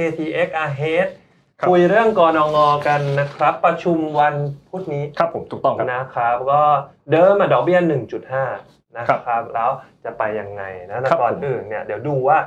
KTX Ahead ครับ คุยเรื่องกนงกันนะครับ ประชุมวันพุธนี้ครับผมถูกต้องครับ นะครับ ก็เดิมมาดอกเบี้ย 1.5 นะครับ แล้วจะไปยังไงนะแต่ครับ ก่อนผมอื่นเนี่ยเดี๋ยวดูว่า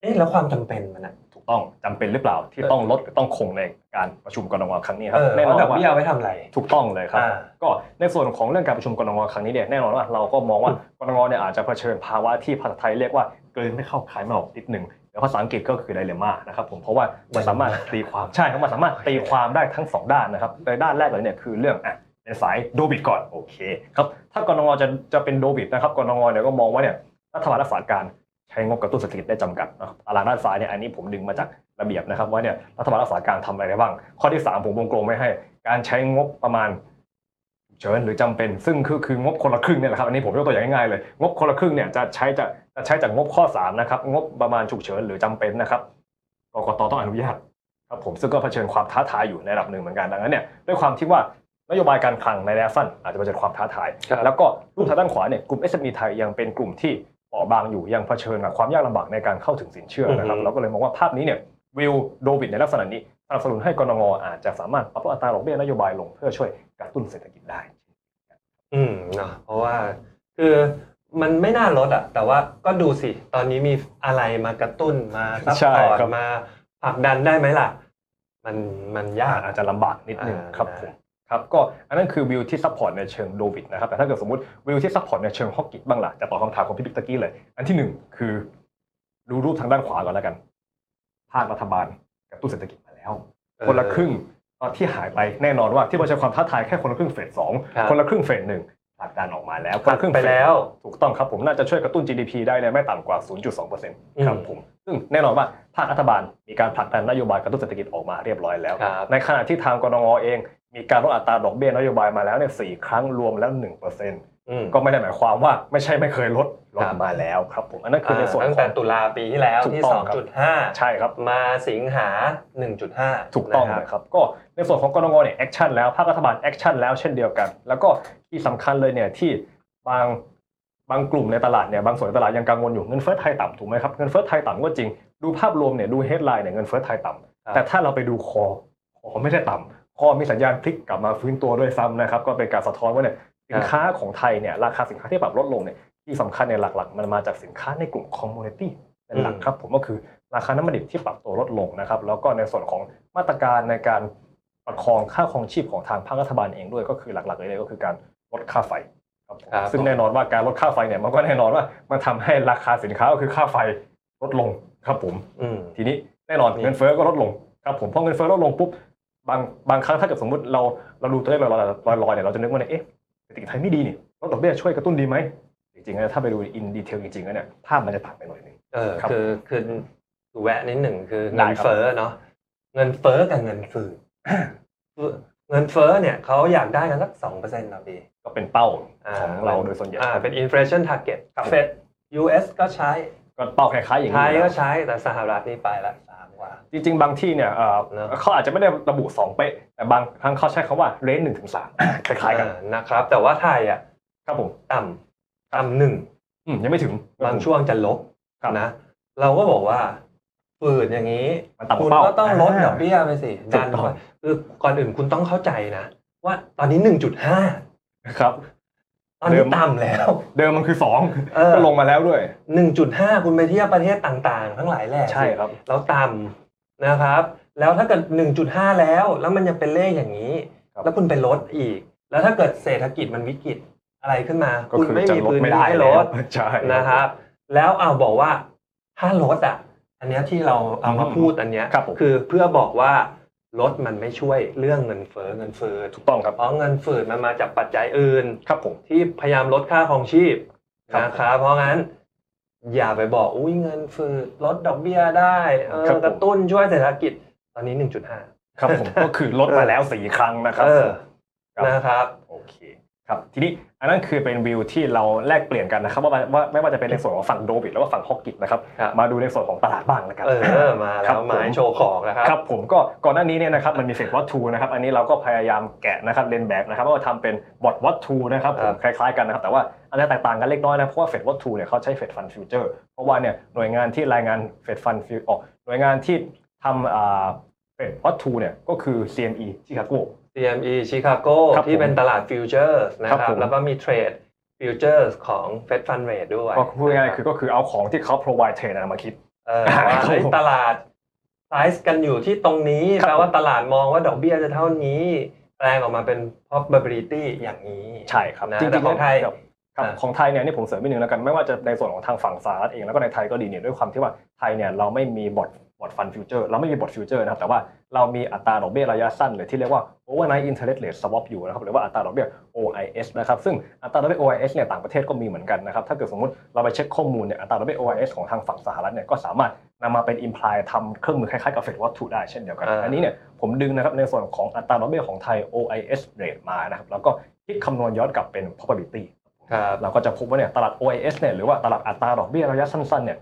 เอ๊ะแล้วความจำเป็นมันอะถูกต้องจำเป็นหรือเปล่าที่ต้องลดหรือต้องคงในการประชุมกรงครั้งนี้คเอรับอแน่นเอาอนดอกว่าเบี้ยเอาไว้ทำอะไร ถูกต้องเลยครับ อ่า ก็ในส่วนของเรื่องการประชุมกรงครั้งนี้เนี่ยแน่นอนว่าเราก็มองว่ากรงเนี่ยอาจจะเผชิญภาวะที่ภาษาไทยเรียกว่าเกินไม่เข้าคายไม่ออกนิดหนึ่ง แต่ภาษาอังกฤษก็คือไดเลม่านะครับผมเพราะว่ามันสามารถตีความใช่ครับมันสามารถตีความได้ทั้งสองด้านนะครับในด้านแรกเลยเนี่ยคือเรื่องอะเป็นสายโดบิตก่อนโอเคครับถ้ากรงจะจะเป็นโดบิตนะครับกรงเนี่ยก็มองว่าเนี่ยรัฐบาลรักษาการใช้งบกระตุ้นเศรษฐกิจได้จำกัดนะครับตารางด้านซ้ายเนี่ยอันนี้ผมดึงมาจากระเบียบนะครับว่าเนี่ยรัฐบาลรักษาการทำอะไรได้บ้าง ข้อที่ 3 ผมวงกลมไม่ให้ การใช้งบประมาณฉุก เฉินหรือจำเป็น ซึ่งคือคืองบคนละครึ่งเนี่ยแหละครับอันนี้ผมยกตัวอย่างง่ายๆเลยงบคนละครึ่งเนี่ยจะใช้จะจะใช้จากงบข้อ3นะครับงบประมาณฉุกเฉินหรือจำเป็นนะครับกกตต้องอนุญาตครับผมซึ่งก็เผชิญความท้าทายอยู่ในระดับหนึ่งเหมือนกันดังนั้นเนี่ยด้วยความที่ว่านโยบายการคลังในระยะสั้นอาจจะเผชิญความท้าทายครับแล้วก็รูปทางด้านขวาเนี่ยกลุ่ม SME ไทยยังเป็นกลุ่มที่เปราะบางอยู่ยังเผชิญกับความยากลำบากในการเข้าถึงสินเชื่อนะครับอือฮึเราก็เลยมองว่าภาพนี้เนี่ยวิวโดบิตในลักษณะนี้ส นับสนุนให้กรงอาจจะสามารถปรับลดอัตราดอกเบี้ยนโยบายลงเพื่อช่วยกระตุ้นเศรษฐกิจได้ อืมเนาะเพราะว่าคือมันไม่น่าลดอะแต่ว่าก็ดูสิ ตอนนี้มีอะไรมากระตุ้นมาซัพใช่พอร์ตครับมาผลักดันได้ไหมล่ะ มันมันยากอาจจะลำบากนิดนึงอ่าครับนะผมครับก็อันนั้นคือวิวที่ซัพพอร์ตในเชิงโดบิตนะครับแต่ถ้าเกิดสมมติวิวที่ซัพพอร์ตในเชิงฮอกกิบ้างล่ะจะตอบคำถามของพี่บิ๊กตะกี้เลย อันที่หนึ่งคือดูรูปทางด้านขวาก่อนแล้วกัน ภาครัฐบาลกระตุ้นเศรษฐกิจมา แล้ว คนละครึ่งตอนที่หายไปแน่นอนว่าที่ประชาความท้าทายแค่คนละครึ่งเฟสสองครับคนละครึ่งเฟสหนึ่งผลักดันออกมาแล้วผลักคนละครึ่งไปเฟสแล้วถูกต้องครับผมน่าจะช่วยกระตุ้น GDP ได้ในไม่ต่ำกว่า 0.2%ครับอืมผมซึ่งแน่นอนว่าภาครัฐบาลมีการผลักดันนโยบายกระตุ้นเศรษฐกิจออกมาเรียบร้อยแล้วครับในขณะที่ทางกรงเอง มีการลดอัตราดอกเบี้ยนโยบายมาแล้วเนี่ยสี่ครั้งรวมแล้ว1%อืม ก็ไม่ได้หมายความว่าไม่ใช่ไม่เคยลดลดครับมาแล้วครับผมอันนั้นคือในส่วนตั้งขอแต่งตุลาปีที่แล้วถูกที่ต้องครับ2.5 ใช่ครับมาสิงหา 1.5 ถูกต้องนะคเลรับยครับก็ในส่วนของกรงเนี่ยแอคชั่นแล้วภาครัฐบาลแอคชั่นแล้วเช่นเดียวกัน แล้วก็ที่สำคัญเลยเนี่ยที่บางบางกลุ่มในตลาดเนี่ยบางส่วนในตลาดยังกังวลอยู่เงินเฟ้อไทยต่ำถูกไหมครับเงินเฟ้อไทยต่ำก็จริงดูภาพรวมเนี่ยดูเฮดไลน์เนี่ยเงินเฟ้อไทยต่ำครับแต่ถ้าเราไปดูคอคอไม่ได้ต่ำคอมีสัญญาณพลิกกลับมาฟื้นตัวด้วยซ้ำนะครับก็เป็นการสะท้อนว่าเนี่ย สินค้าของไทยเนี่ยราคาสินค้าที่ปรับลดลงเนี่ยที่สำคัญเนี่ยหลักๆ มันมาจากสินค้าในกลุ่มคอมมูนิตี้เป็นหลักอืมครับผมก็คือราคาน้ำมันดิบที่ปรับตัวลดลงนะครับ แล้วก็ในส่วนของมาตรการในการประคองค่าครองชีพของทางภาครัฐบาลเองด้วยก็คือหลักๆเลยก็คือการลดค่าไฟครับผมครับซึ่งแน่นอนว่าการลดค่าไฟเนี่ยมันก็แน่นอนว่ามันทำให้ราคาสินค้าก็คือค่าไฟลดลงครับผมอืมทีนี้แน่นอนนี่เงินเฟ้อก็ลดลงครับผมพอเงินเฟ้อลดลงปุ๊บบางบางครั้งถ้าเกิดสมมติเราเราดูตัวเลขลอยๆลอยๆเนี่ยเราจะนึกว่าเนี่ยเอ๊ะ เศรษฐกิจไทยไม่ดีนี่ลดดอกเบี้ยช่วยกระตุ้นดีไหมจริงๆแล้วถ้าไปดูอินดีเทลจริงๆแล้วเนี่ยภาพมันจะต่างไปหน่อยหนึงเออครับคือคือแวะนิดหนึ่งคือได้เงินครับเฟ้อเนาะเงินเฟ้อกับเงินฝืดเงินเฟ้อเนี่ยเขาอยากได้กันสักสองเปอร์เซ็นต์ต่อปีก็เป็นเป้าาของเราโดยส่วนใหญ่อ่าเป็น inflation target ครับ Fed US ก็ใช้ ก็เป้าคล้ายๆอย่างไทนี้ยอยู่ก็แล้วใช้แต่สหรัฐนี่ไปละสามกว่า จริง ๆ บางที่เนี่ยเอ่อเนอะ เขาอาจจะไม่ได้ระบุสองเป๊ะแต่บางครั้งเขาใช้คำว่าเรนหนึ่งถึงสามคล้ายๆกันอ่นะครับ แต่ว่าไทยอะครับผมต่ำต่ำหนึ่งอืมยังไม่ถึง บางช่วงจะลบครับ นะ เราก็บอกว่าฝืดอย่างนี้ มันต่ำกคุว่าณเป้า ก็ต้องลดดอกเบี้ยไปสิถูดักนต้องไปคือก่อนอื่นคุณต้องเข้าใจนะ ว่าตอนนี้1.5ครับ ตอนเดินี้มต่ำแล้ว เดิมมันคือสองเออก็ลงมาแล้วด้วย 1.5 คุณไปเทียบประเทศต่างๆ ทั้งหลายแหล่ใช่ครับแล้วต่ำนะครับ แล้วถ้าเกิด 1.5 แล้ว แล้วมันยังเป็นเลขอย่างนี้ ครับ แล้วคุณไปลดอีก แล้วถ้าเกิดเศรษฐกิจมันวิกฤตอะไรขึ้นมา ก็คุณคือไม่จะมีลดพื้นไม่ที่ได้ให้ลแล้วด ใช่นะครับ แล้วเอาบอกว่าถ้าลดอะ อันเนี้ยที่เราเอามาอืมพูดอันเนี้ยครับผม คือเพื่อบอกว่า ลดมันไม่ช่วยเรื่องเงินเฟ้อเงินเฟ้อถูกต้องครับเพราะเงินฝืดมันมาจากปัจจัยอื่นครับผมที่พยายามลดค่าครองชีพครับนะครับเพราะงั้น อย่าไปบอกอุ้ยเงินฝืดลดดอกเบี้ยได้เออครับผมกระตุ้นช่วยเศรษฐกิจตอนนี้1.5ครับผมก็คือลดมาแล้วสี่ครั้งนะครับเออครับนะครับโอเค ครับทีนี้อันนั้นคือเป็นวิวที่เราแลกเปลี่ยนกันนะครับว่าว่าไม่ว่าจะเป็นในส่วนของฝั่งโดบิตแล้วก็ฝั่งฮอกกิตนะครับครับ มาดูในส่วนของตลาดบ้างแล้วกัน เออมาครัแล้บวหมายผมโชว์ของนะครับครับผมก็ก่อนหน้านี้เนี่ยนะครับมันมีเฟดวัตทูนะครับอันนี้เราก็พยายามแกะนะครับเรียนแบบนะครับว่าทำเป็นบอทวัตทูนะครับผมคล้ายๆกันนะครับแต่ว่าอันนี้แตกต่างกันเล็กน้อยนะเพราะว่าเฟดวัตทูเนี่ยเขาใช้เฟดฟันฟิวเจอร์เพราะว่าเนี่ยหน่วยงานที่รายงานเฟดฟันฟิวออกหน่วยงานที่ทำอ่าเป็นวัตถุเนี่ยก็คือ CME ชิคาโก CME ชิคาโกครับผมที่เป็นตลาดฟิวเจอร์สนะคครัรับบผม แล้วก็มีเทรดฟิวเจอร์สของ Fed Fund Rate ด้วยก็พูดง่ายๆคือก็คือเอาของที่เขา provide trade มาคิด เออว่าครับเฮ้ยผมตลาดไซส์กันอยู่ที่ตรงนี้ครับ แปลว่าตลาดมองว่าดอกเบี้ยจะเท่านี้ แปลงออกมาเป็น probability อย่างนี้ ใช่ครับนะจริงแต่ๆของไทยครับครับอ่า ของไทยเนี่ยนี่ผมเสริมนิดนึงแล้วกันไม่ว่าจะในส่วนของทางฝั่งสหรัฐเองแล้วก็ในไทยก็ดีเนี่ยด้วยความที่ว่าไทยเนี่ยเราไม่มีบอร์ด บอร์ดฟันฟิวเจอร์เราไม่มีบอร์ดฟิวเจอร์นะครับแต่ว่าเรามีอัตราดอกเบี้ยระยะสั้นหรือที่เรียกว่า overnight interest rate swap อยู่นะครับหรือว่าอัตราดอกเบี้ย OIS นะครับซึ่งอัตราดอกเบี้ย OIS เนี่ยต่างประเทศก็มีเหมือนกันนะครับถ้าเกิดสมมติเราไปเช็คข้อมูลเนี่ยอัตราดอกเบี้ย OIS ของทางฝั่งสหรัฐเนี่ยก็สามารถนำมาเป็น imply ทำเครื่องมือคล้ายๆกับเฟดวัตถุได้เช่นเดียวกันอ่าอันนี้เนี่ยผมดึงนะครับในส่วนของอัตราดอกเบี้ยของไทย OIS rate มานะครับแล้วก็คิดคำนวณย้อนกลับเป็น probability ครับเราก็จะพบว่าเนี่ยตลาด OIS เนี่ยหรือว่าตลาดอัตราดอกเบี้ยระยะสั้นๆเนี่ย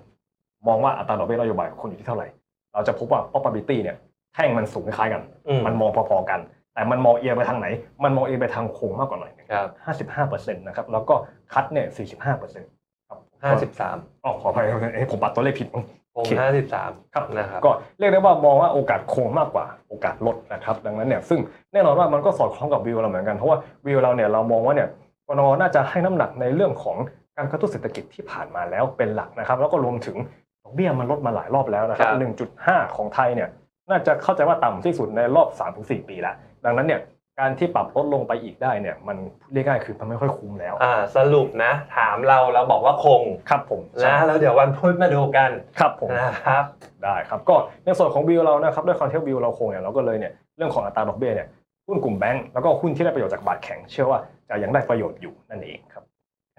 มองว่าอัตราดอกเบี้ยนโยบายของคุณอยู่ที่เท่าไหร่ เราจะพบว่า probability เนี่ยแท่งมันสูงคล้ายๆกันอืมมันมองพอๆกัน แต่มันมองเอียงไปทางไหน มันมองเอียงไปทางโค้งมากกว่าหน่อยหนึ่งครับห้าสิบห้าเปอร์เซ็นต์นะครับ แล้วก็คัดเนี่ยสี่สิบห้าเปอร์เซ็นต์ครับห้าสิบสามอ๋อขออภัยครับเอ้ยผมปัดตัวเลขผิดมั้งคงโอเคห้าสิบสามครับนะครับก็เรียกได้ว่ามองว่าโอกาสโค้งมากกว่าโอกาสลดนะครับ ดังนั้นเนี่ยซึ่งแน่นอนว่ามันก็สอดคล้องกับวิวเราเหมือนกัน เพราะว่าวิวเราเนี่ยเรามองว่าเนี่ยกนน่าจะให้น้ำหนักในเรื่องของการกระตุ้นเศรษฐกิจที่ผ่านมาแล้วเป็นหลักนะครับ แล้วก็รวมถึง ดอกเบี้ยมันลดมาหลายรอบแล้วนะครับครับ 1.5 ของไทยเนี่ยน่าจะเข้าใจว่าต่ำที่สุดในรอบ 3-4 ปีแล้ว ดังนั้นเนี่ยการที่ปรับลดลงไปอีกได้เนี่ยมันเรียกง่ายคือมันไม่ค่อยคุ้มแล้วอ่าสรุปนะ ถามเราเราบอกว่าคงครับผมนะแล้วเดี๋ยววันพุธมาดูกันครับผมนะครับได้ครับก็ในส่วนของวิวเรานะครับด้วยคอนเทนต์วิวเราคงเนี่ยเราก็เลยเนี่ยเรื่องของอัตราดอกเบี้ยเนี่ยหุ้นกลุ่มแบงก์แล้วก็หุ้นที่ได้ประโยชน์จากบาทแข็ง เชื่อว่าจะยังได้ประโยชน์อยู่นั่นเองครับ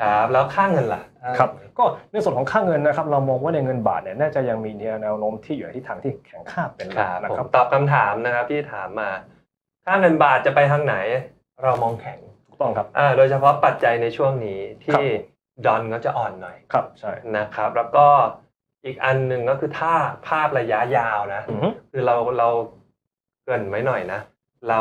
ครับแล้วค่าเงินล่ะครับก็ในส่วนของค่าเงินนะครับเรามองว่าในเงินบาทเนี่ยน่าจะยังมีแนวโน้มที่อยู่ในทิศทางที่แข็งค่าเป็นหคลักรับนะผครัมบตอบคำถามนะครับที่ถามมา ค่าเงินบาทจะไปทางไหน เรามองแข็งถูกต้องครับอ่าโดยเฉพาะปัจจัยในช่วงนี้ครัที่บดอนก็จะอ่อนหน่อยครับใช่นะครับ แล้วก็อีกอันหนึ่งก็คือถ้าภาพระยะยาวนะอือฮึคือเราเราเกรินไว้หน่อยนะ เรา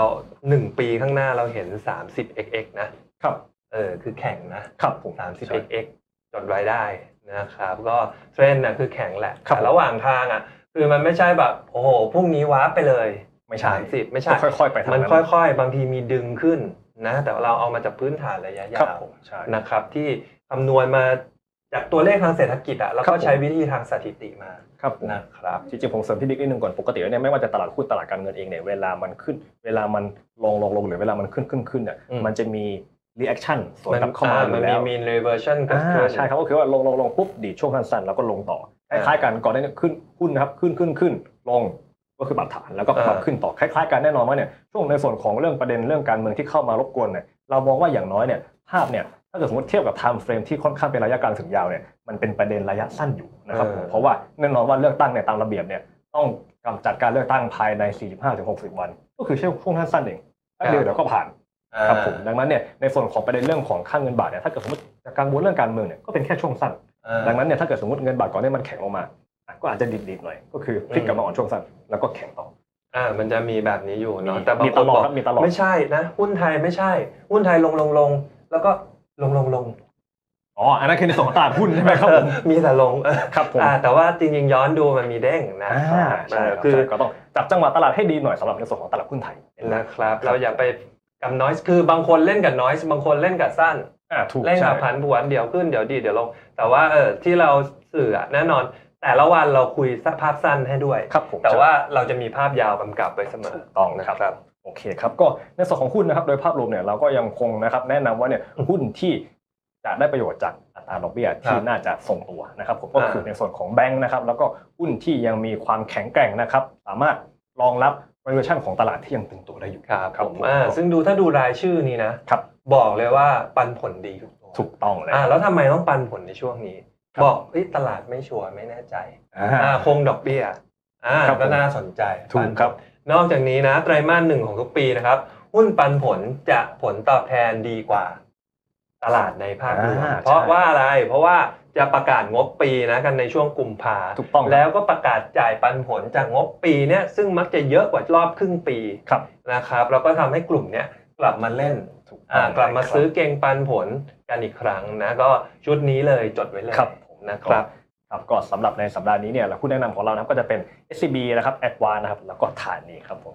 หนึ่งปีข้างหน้าเราเห็น30 xx นะครับ เออคือแข็งนะครับผม30ใช่ xx จดไว้ได้นะครับ ก็เทรนด์นะคือแข็งแหละครับแต่ระหว่างทางอะ คือมันไม่ใช่แบบโอ้โหพรุ่งนี้ว้าร์ปไปเลย ไม่ใช่30ไม่ใช่ก็ค่อยๆไปทางมันนั้นค่อย ๆ บางทีมีดึงขึ้นนะแต่ว่าเราเอามาจากพื้นฐานระยะครับยาวผมใช่นะครับ ที่คำนวณมาจากตัวเลขทางเศรษฐกิจอะแล้วครัก็บผมใช้วิธีทางสถิติมาครับผมนะครับจริงๆผมเสริมพี่บิ๊กนิดนึงก่อนปกติแล้วเนี่ยไม่ว่าจะตลาดหุ้นตลาดการเงินเองเนี่ยเวลามันขึ้น เวลามันลงลงลงหรือเวลามันขึ้นขึ้นขึ้นเนี่ยอืมมันจะมี reaction สวนมันกลับเข้ามาอมัยู่นแล้มีว mean reversion เกิดอ่าขึ้นใช่ครับก็คือว่าลงลงลงปุ๊บดีดช่วงสั้นๆแล้วก็ลงต่อคอ่าล้ายๆกันก่อนหน้านี้ขึ้นหุ้นนะครับขึ้นขึ้นขึ้นลงก็คือปรับฐานแล้วก็ปรับอ่าขึ้นต่อคล้ายๆกันแน่นอนว่าเนี่ยช่วงในส่วนของเรื่องประเด็นเรื่องการเมืองที่เข้ามารบกวนเนี่ยเรามองว่าอย่างน้อยเนี่ยภาพเนี่ยถ้าเกิดสมมติเทียบกับ time frame ที่ค่อนข้างเป็นระยะกลางถึงยาวเนี่ยมันเป็นประเด็นระยะสั้นอยู่นะครับผมเพราะว่าแน่นอนว่าเลือกตั้งเนี่ยตามระเบียบเนี่ยต้องกำจัดการเลือกตั้งภายใน 45-60 วัน ก็คือช่วงสั้นๆเองแป๊บเดียวเดี๋ยวก็ผ่าน ครับผมดังนั้นเนี่ยในส่วนของประเด็นเรื่องของค่าเงินบาทเนี่ยถ้าเกิดสมมติจะกังวลเรื่องการเมืองเนี่ยก็เป็นแค่ช่วงสั้นอ่าดังนั้นเนี่ยถ้าเกิดสมมติเงินบาทก่อนเนี่ยมันแข็งลงมาอะก็อาจจะดิดๆหน่อย ก็คือพลิกกลับมาอ่อนช่วงสั้นแล้วก็แข็งต่ออ่ามันจะมีแบบนี้อยู่เนาะมีแต่บางมีคตนลอดบอกครับมีตลอดไม่ใช่นะหุ้นไทยไม่ใช่ หุ้นไทยลงลงลงแล้วก็ลงลงลงอ๋ออันนั้นคือในส่วนของตลาดหุ้นใช่ไหมครับผมมีแต่ลงเออครับผมอ่าแต่ว่าจริงๆย้อนดูมันมีเด้งนะคอ่ารับใช่เออครับคือใช่ก็ต้องจับจังหวะตลาดให้ดีหน่อยสำหรับในส่วนของตลาดหุ้นไทยนะครับเราอย่าไป กับน้อยคือบางคนเล่นกับน้อยบางคนเล่นกับสั้นอ่าถูกเล่นใช่กับผันผวนเดี๋ยวขึ้นเดี๋ยวดีเดี๋ยวลง แต่ว่าเออที่เราสื่ออะแน่นอน แต่ละวันเราคุยภาพสั้นให้ด้วยครับผมแต่ว่าเราจะมีภาพยาวกำกับไว้เสมอถูกต้องนะครับโอเคครับก็ในส่วนของหุ้นนะครับโดยภาพรวมเนี่ยเราก็ยังคงนะครับแนะนำว่าเนี่ยหุ้นที่จะได้ประโยชน์จากอัตราดอกเบี้ยที่น่าจะส่งตัวนะครับผมก็คือในส่วนของแบงค์นะครับแล้วก็หุ้นที่ยังมีความแข็งแกร่งนะครับสามารถรองรับ valuation ของตลาดที่ยังตึงตัวได้อยู่ครับครับผมผมอ่าซึ่งดูถ้าดูรายชื่อนี้นะครับบอกเลยว่าปันผลดีทุกตัวถูกต้องเลยอ่าแล้วทำไมต้องปันผลในช่วงนี้ครับบอกเฮ้ยตลาดไม่ชัวร์ไม่แน่ใจอ่าอ่าคงดอกเบี้ยอ่าครับผมก็น่าสนใจถูกครับ นอกจากนี้นะไตรมาสหนึ่งของทุกปีนะครับหุ้นปันผลจะผลตอบแทนดีกว่า ตลาดในภาพรวมอ่าเพราะใช่ว่าอะไรเพราะว่า จะประกาศงบปีนะกันในช่วงกุมภาถูกต้องครับแล้วก็ประกาศจ่ายปันผลจากงบปีเนี่ยซึ่งมักจะเยอะกว่ารอบครึ่งปีครับนะครับแล้วก็ทำให้กลุ่มเนี้ยกลับมาเล่นถูกต้อ่าองกลับมาครับซื้อเก่งปันผลกันอีกครั้งนะก็ชุดนี้เลยจดไว้เลยครับผมนะครับครับก็สำหรับในสัปดาห์นี้เนี่ยหุ้นแนะนำของเรานะครับก็จะเป็น SCB นะครับ a d v a n นะครับแล้วก็ฐานีครับผม